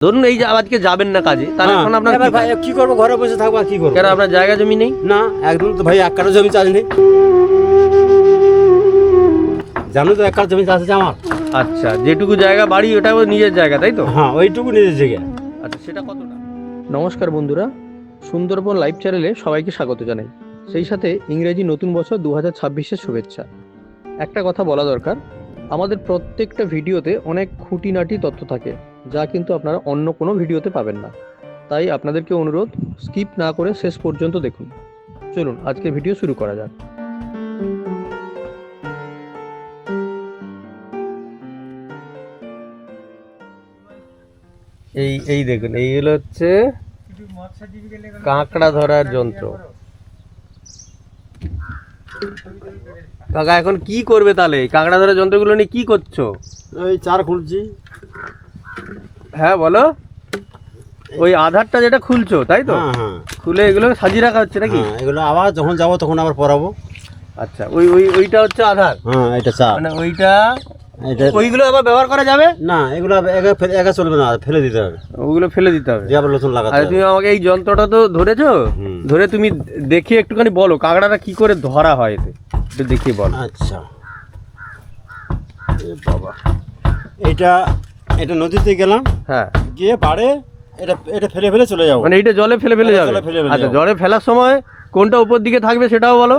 ধরুন এই যে আজকে যাবেন না কাজে তাহলে হ্যাঁ, এখন আপনার এবার কি ভাই কি করব? ঘরে বসে থাকব আর কি করব? কেন আপনার জায়গা জমি নেই? না একদম তো ভাই এক কাঠা জমি চাষ নেই। জানো তো এক কাঠা জমি চাষ আছে আমার? আচ্ছা যেটুকু জায়গা বাড়ি ওটাও নিজের জায়গা তাই তো? হ্যাঁ ওইটুকু নিজের জায়গা। আচ্ছা সেটা কতটা? নমস্কার বন্ধুরা সুন্দরবন লাইভ চ্যানেলে সবাইকে স্বাগত জানাই। সেই সাথে ইংরেজি নতুন বছর দু হাজার ছাব্বিশের শুভেচ্ছা। একটা কথা বলা দরকার আমাদের প্রত্যেকটা ভিডিওতে অনেক খুঁটিনাটি তথ্য থাকে। যা কিন্তু আপনারা অন্য কোনো ভিডিওতে পাবেন না। তাই আপনাদেরকে অনুরোধ, স্কিপ না করে শেষ পর্যন্ত দেখুন। চলুন, আজকে ভিডিও শুরু করা যাক। এই এই দেখুন এইগুলো হচ্ছে কাঁকড়া ধরার যন্ত্র। কাকা, এখন কি করবে তাহলে? কাঁকড়া ধরার যন্ত্রগুলো নিয়ে কি করছ? ওই চার খুলছি। হ্যাঁ বলো। ওই আধারটা যেটা খুলছো তাই তো? হ্যাঁ হ্যাঁ। খুলে এগুলো সাজিয়ে রাখা হচ্ছে নাকি? হ্যাঁ, এগুলো আবার যখন যাব তখন আবার পড়াবো আচ্ছা ওই ওই ওইটা হচ্ছে আধার? হ্যাঁ এটা চা মানে ওইটা ওইগুলো আবার ব্যবহার করা যাবে? না এগুলো একা ফেলে একা চলবে না ফেলে দিতে হবে। ওগুলো ফেলে দিতে হবে। আবার নতুন লাগাতে আর তুমি আমাকে এই যন্ত্রটা তো ধরেছো। ধরে তুমি দেখে একটুখানি বলো কাঁকড়াটা কি করে ধরা হয়? এতে একটু দেখিয়ে বলো। আচ্ছা। বাবা। এটা এটা নদীতে গেলাম হ্যাঁ। গিয়ে পাড়ে এটা এটা ফেলে ফেলে চলে যাব। মানে এইটা জলে ফেলে ফেলে এটা যাবে? আচ্ছা জলে ফেলার সময় কোনটা উপর দিকে থাকবে সেটাও বলো?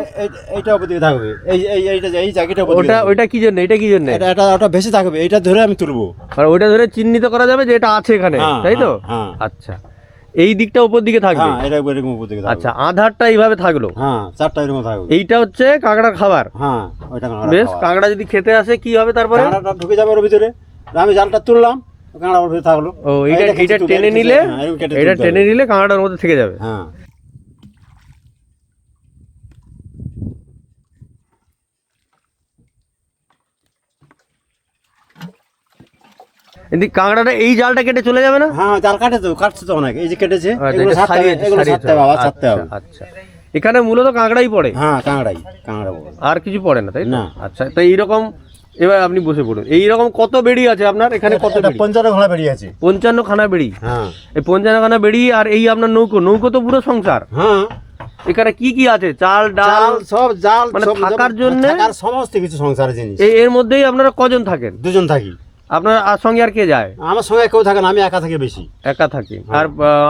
এইটা উপর দিকে থাকবে। এই এই এইটা এই জায়গাটা ওটা ওইটা কি জন্য? এটা কি জন্য? এটা এটা ওটা বেশি থাকবে। এটা ধরে আমি তুলবো। আর ওইটা ধরে চিহ্নিত করা যাবে যে এটা আছে এখানে হ্যাঁ, তাই তো? হ্যাঁ, হ্যাঁ। আচ্ছা। এই দিকটা উপর দিকে থাকবে? হ্যাঁ এটা উপর এরকম উপর দিকে থাকবে। আচ্ছা আধারটা এইভাবে থাকল? হ্যাঁ চারটা এরকম থাকবে। এইটা হচ্ছে কাঁকড়ার খাবার। হ্যাঁ ওইটা কাঁকড়া বেশ। কাঁকড়া যদি খেতে আসে কি হবে তারপরে? ঢুকে যাবে ওর ভিতরে। আমি জালটা তুললাম ভিতরে থাকল। ও এইটা এইটা এইটা টেনে নিলে হ্যাঁ, এটা টেনে নিলে কাঁকড়ার মধ্যে থেকে যাবে। হ্যাঁ। এদিকে কাঁকড়াটা এই জালটা কেটে চলে যাবে না? হ্যাঁ জাল কাটে তো কাটছে তো অনেক। এই যে কেটেছে আচ্ছা, এগুলো এগুলো। হবে হবে। আচ্ছা, এখানে মূলত কাঁকড়াই পড়ে? হ্যাঁ কাঁকড়াই কাঁকড়া। আর কিছু পড়ে না তাই না না। আচ্ছা তো এইরকম এবার আপনি বসে পড়ুন। এইরকম কত বেড়ি আছে আপনার? এখানে কত পঞ্চান্ন খানা বেরিয়ে আছে। পঞ্চান্ন খানা বেড়ি? হ্যাঁ। এই পঞ্চান্ন খানা বেড়ি আর এই আপনার নৌকো নৌকো তো পুরো সংসার। হ্যাঁ। এখানে কি কি আছে? চাল ডাল সব জাল মানে থাকার জন্য সমস্ত কিছু সংসারের জিনিস। এর মধ্যেই আপনারা কজন থাকেন? দুজন থাকি। আপনার আর সঙ্গে আর কে যায়? আমার সঙ্গে কেউ থাকে না আমি একা থাকি বেশি। একা থাকি। আর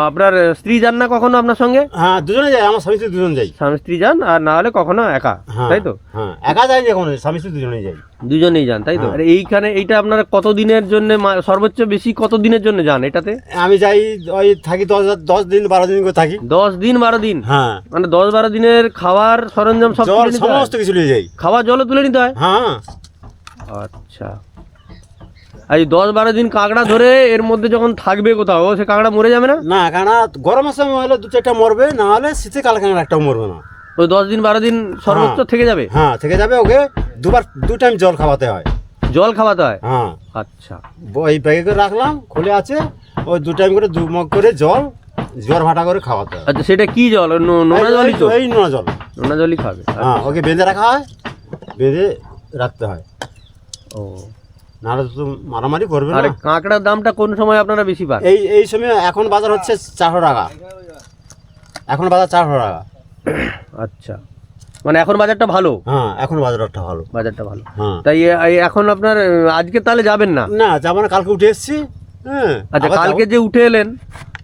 আপনার স্ত্রী যান না কখনো আপনার সঙ্গে? হ্যাঁ দুজনে যাই আমার স্বামী স্ত্রী দুজন যাই। স্বামী স্ত্রী যান আর না হলে কখনো একা হ্যাঁ তাই তো? হ্যাঁ একা যাই যখন স্বামী স্ত্রী দুজনে যাই। দুজনেই যান তাই তো? হ্যাঁ। আর এইখানে এইটা আপনার কত দিনের জন্য সর্বোচ্চ বেশি কত দিনের জন্য যান এটাতে? আমি যাই ওই থাকি দশ দশ দিন বারো দিন করে থাকি। দশ দিন বারো দিন? হ্যাঁ। মানে দশ বারো দিনের খাবার সরঞ্জাম সব হয়? সমস্ত কিছু নিয়ে যাই। খাবার জলও তুলে নিতে হয়? হ্যাঁ। আচ্ছা। এই দশ বারো দিন কাঁকড়া ধরে এর মধ্যে যখন থাকবে কোথাও সে কাঁকড়া মরে যাবে না? না কেন গরমের সময় হলে দু চারটা মরবে না হলে শীতকাল কাঁকড়া একটাও মরবে না। ওই দশ দিন বারো দিন সর্বোচ্চ হ্যাঁ। থেকে যাবে? হ্যাঁ থেকে যাবে ওকে দুবার দু টাইম জল খাওয়াতে হয়। জল খাওয়াতে হয়? হ্যাঁ। আচ্ছা। এই ব্যাগে করে রাখলাম খুলে আছে ওই দু টাইম করে দু মগ করে জল জ্বর ভাটা করে খাওয়াতে হয়। আচ্ছা সেটা কি জল? নোনা জলই তো? এই নোনা জল। নোনা জলই খাবে। হ্যাঁ ওকে বেঁধে রাখা হয় বেঁধে রাখতে হয়। ও। নাহলে তো মারামারি করবে আর না কাঁকড়ার দামটা কোন সময় আপনারা বেশি পান? এই এই সময় এখন বাজার হচ্ছে চারশো টাকা। এখন বাজার চারশো টাকা। আচ্ছা। মানে এখন বাজারটা ভালো? হ্যাঁ এখন বাজারটা ভালো। বাজারটা ভালো। হ্যাঁ। তাই এ- এই এখন আপনার আহ, আজকে তাহলে যাবেন না? না যাব না কালকে উঠে এসছি। হ্যাঁ আচ্ছা আবার কালকে যে উঠে এলেন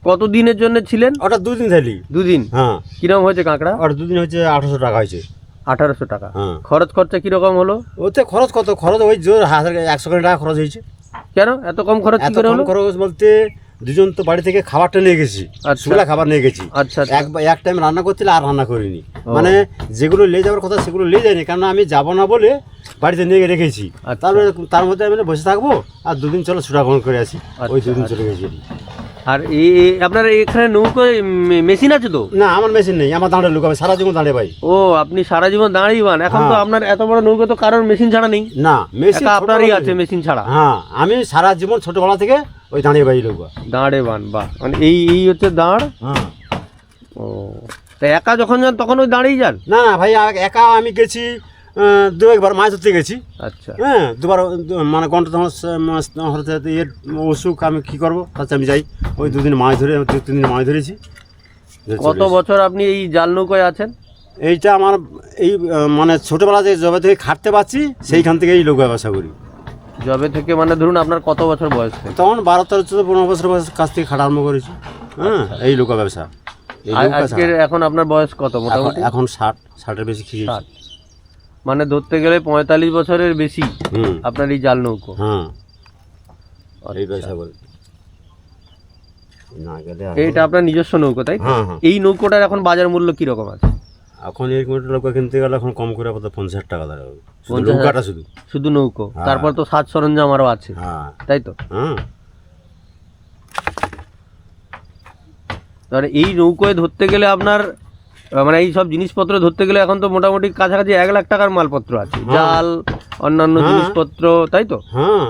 কত দিনের জন্য ছিলেন? ওটা দুদিন থালি। দুদিন? হ্যাঁ। কীরকম হয়েছে কাঁকড়া? ওটা দুদিন হচ্ছে আঠারোশো টাকা হয়েছে। আঠারোশো টাকা। হ্যাঁ। খরচ খরচা কীরকম হলো? ওতে খরচ কত? খরচ ওই জোর হাজার একশো কোটি টাকা খরচ হয়েছে। কেন? এত কম খরচ কি এত করে কম হলো? খরচ বলতে দুজন তো বাড়ি থেকে খাবারটা নিয়ে গেছি আচ্ছা। শুকলা খাবার নিয়ে গেছি। আচ্ছা আচ্ছা। এক এক টাইম রান্না করছিল আর রান্না করিনি। মানে যেগুলো নিয়ে যাওয়ার কথা সেগুলো নিয়ে যায়নি কারণ আমি যাব না বলে বাড়িতে নিয়ে গিয়ে রেখেছি। আচ্ছা। তারপরে তার মধ্যে আমি বসে থাকব আর দুদিন চলো ছুটা গ্রহণ করে আসি। ওই আচ্ছা, দুদিন চলে গেছি আর আপনার এখানে নৌকো মেশিন আছে তো? না আমার মেশিন নেই আমার দাঁড়ে লুকাবে সারা জীবন দাঁড়ে ভাই। ও আপনি সারা জীবন দাঁড়িয়ে পান এখন তো হ্যাঁ। আপনার এত বড় নৌকো তো কারোর মেশিন ছাড়া নেই। না মেশিন আপনারই আছে মেশিন ছাড়া। হ্যাঁ আমি সারা জীবন ছোটবেলা থেকে ওই দাঁড়িয়ে বাই লুকা দাঁড়ে বান বা মানে এই এই হচ্ছে দাঁড়? হ্যাঁ। ও তা একা যখন যান তখন ওই দাঁড়িয়ে যান? না ভাই একা আমি গেছি দু একবার মাছ ধরতে গেছি। আচ্ছা। হ্যাঁ দুবার মানে গন্টা তখন এর অসুখ আমি কী করব? তাতে আমি যাই। ওই দুদিন মাছ ধরে দু তিন দিন মাছ ধরেছি। কত বছর আপনি এই জাল নৌকায় আছেন? এইটা আমার এই মানে ছোটোবেলা যে জবে থেকে খাটতে পারছি সেইখান থেকে এই লোক ব্যবসা করি। জবে থেকে মানে ধরুন আপনার কত বছর বয়স তখন বারো তেরো চোদ্দ পনেরো বছর বয়স কাছ থেকে খাটা আরম্ভ করেছি। হ্যাঁ এই লোক ব্যবসা। আজকের এখন আপনার বয়স কত মোটামুটি? এখন ষাট ষাটের বেশি ষাট। মানে ধরতে গেলে পঁয়তাল্লিশ বছরের বেশি হুম। আপনার এই জাল নৌকো। হ্যাঁ। এই আচ্ছা। ব্যবসা না গেলে আর এইটা আপনার নিজস্ব নৌকো তাই তো? হ্যাঁ হ্যাঁ। এই নৌকোটার এখন বাজার মূল্য কি রকম আছে? এখন এই কোটি লোক কিনতে গেলে এখন কম করে আপাতত পঞ্চাশ টাকা দাঁড়াবে শুধু হাজার? নৌকাটা শুধু। শুধু নৌকো? হ্যাঁ। তারপর তো সাজ সরঞ্জাম আরও আছে। হ্যাঁ। তাই তো? হ্যাঁ তাহলে এই নৌকোয় ধরতে গেলে আপনার মানে এই সব জিনিসপত্র ধরতে গেলে এখন তো মোটামুটি কাছাকাছি এক লাখ টাকার মালপত্র আছে। হ্যাঁ। জাল অন্যান্য হ্যাঁ। জিনিসপত্র তাই তো? হ্যাঁ।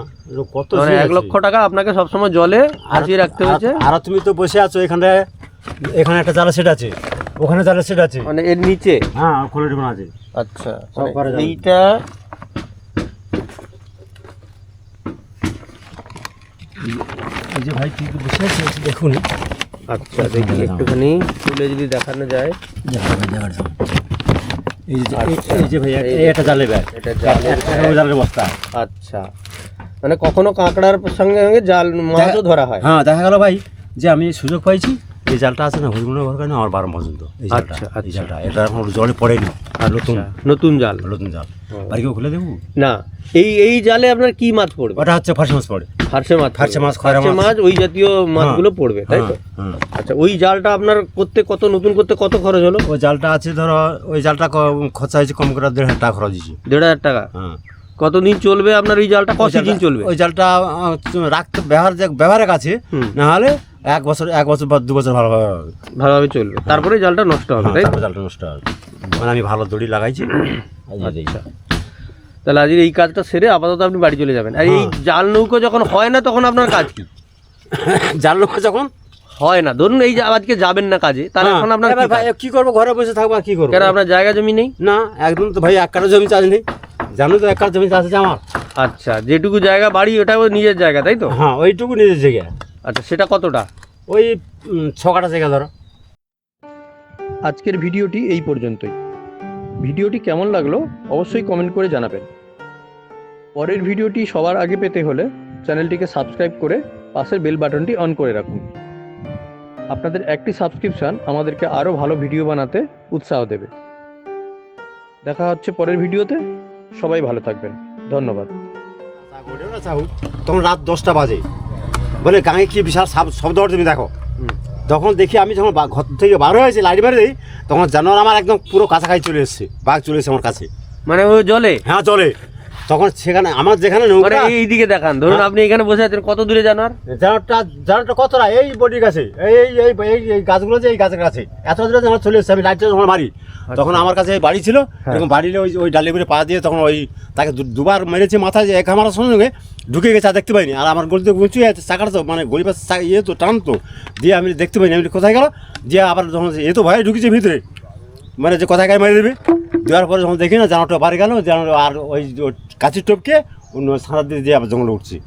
কত মানে এক লক্ষ টাকা আপনাকে সবসময় জলে হাসিয়ে রাখতে হয়েছে। আর তুমি তো বসে আছো এখানে এখানে একটা জালের সেট আছে। ওখানে জালের সেট আছে। মানে এর নিচে? হ্যাঁ খোলে আছে। আচ্ছা মানে। এইটা এই যে ভাই তুই বসে আছিস দেখুন। আচ্ছা দেখি একটুখানি তুলে যদি দেখানো যায়। এই যে আচ্ছা। আচ্ছা মানে কখনো কাঁকড়ার সঙ্গে সঙ্গে জাল মাছও ধরা হয়। হ্যাঁ দেখা গেল ভাই যে আমি সুযোগ পাইছি এই জালটা আছে না হরিমনের ঘর কারণে আমার বারো পর্যন্ত এই জালটা আচ্ছা, এই আচ্ছা। জালটা। এটা এখন জলে পড়েনি। আর নতুন। আচ্ছা, নতুন জাল। নতুন জাল। বাড়ি কেউ খুলে দেবো? না এই এই জালে আপনার কি মাছ পড়বে? ওটা হচ্ছে ফার্স্ট মাছ পড়ে। ফার্সে মাছ ফার্সে মাছ, খয়রা মাছ। মাছ ওই জাতীয় মাছগুলো পড়বে তাই তো। আচ্ছা ওই জালটা আপনার করতে কত নতুন করতে কত খরচ হলো? ওই জালটা আছে ধরো ওই জালটা খরচা হয়েছে কম করে দেড় হাজার টাকা খরচ হয়েছে। দেড় হাজার টাকা? হ্যাঁ কতদিন চলবে আপনার ওই জালটা? কত দিন চলবে? ওই জালটা রাখতে ব্যবহার ব্যবহারের কাছে। না হলে এক বছর এক বছর বা দু বছর ভালোভাবে হবে। ভালোভাবে চলবে। তারপরে জালটা নষ্ট হবে তাই তো? জালটা নষ্ট হবে। মানে আমি ভালো দড়ি লাগাইছি। আচ্ছা। তাহলে আজকে এই কাজটা সেরে আপাতত আপনি বাড়ি চলে যাবেন। আর এই হ্যাঁ। জাল নৌকো যখন হয় না তখন আপনার কাজ কি? জাল নৌকো যখন? হয় না। ধরুন এই যে আজকে যাবেন না কাজে তাহলে হ্যাঁ, এখন আপনার কি কাজ? কি করব? ঘরে বসে থাকব আর কি করব? কেন আপনার জায়গা জমি নেই? না একদম তো ভাই এক কাঠা জমি চাষ নেই। জানো তো এক কাঠা জমি চাষ আছে আমার। আচ্ছা যেটুকু জায়গা বাড়ি ওটাও নিজের জায়গা তাই তো? হ্যাঁ ওইটুকু নিজের জায়গা। আচ্ছা সেটা কতটা? ওই উম, ছ কাঠা জায়গা ধরো। আজকের ভিডিওটি এই পর্যন্তই। ভিডিওটি কেমন লাগল অবশ্যই কমেন্ট করে জানাবেন। পরের ভিডিওটি সবার আগে পেতে হলে চ্যানেলটিকে সাবস্ক্রাইব করে পাশের বেল বাটনটি অন করে রাখুন। আপনাদের একটি সাবস্ক্রিপশন আমাদেরকে আরও ভালো ভিডিও বানাতে উৎসাহ দেবে। দেখা হচ্ছে পরের ভিডিওতে। সবাই ভালো থাকবেন। ধন্যবাদ। তখন রাত দশটা বাজে। বলে গাঁয়ে কি বিশাল শব্দ তুমি দেখো। তখন দেখি আমি যখন ঘর থেকে বার হয়েছি লাইট মেরে দিই তখন জানোয়ার আমার একদম পুরো কাছাকাছি চলে এসছে বাঘ চলে এসেছে আমার কাছে। মানে ও জলে? হ্যাঁ চলে তখন সেখানে আমার যেখানে নৌকা এই দিকে দেখান। ধরুন হ্যাঁ। আপনি এখানে বসে আছেন কত দূরে জানার জানোয়ারটা জানোয়ারটা কতটা? এই বডির কাছে। এই এই এই এই গাছগুলো যে এই গাছের কাছে। এত দূরে যখন চলে এসছে। আমি লাইটটা যখন মারি তখন আমার কাছে এই বাড়ি ছিল। হ্যাঁ। এরকম বাড়িলে ওই ওই ডালে পা দিয়ে তখন ওই তাকে দুবার মেরেছে মাথায় যে এক আমার সঙ্গে ঢুকে গেছে আর দেখতে পাইনি। আর আমার গলিতে উঁচু আছে চাকাটা তো মানে গলি পাশে ইয়ে তো টান তো। দিয়ে আমি দেখতে পাইনি। আমি কোথায় গেল? দিয়ে আবার যখন এ তো ভয়ে ঢুকেছে ভিতরে। মানে যে কোথায় গায়ে মেরে দেবে। দেওয়ার পরে যখন দেখি না জানাটা বাড়ি গেল। জানো আর ওই কাছির টপকে অন্য সারা দিয়ে আবার জঙ্গলে উঠছি।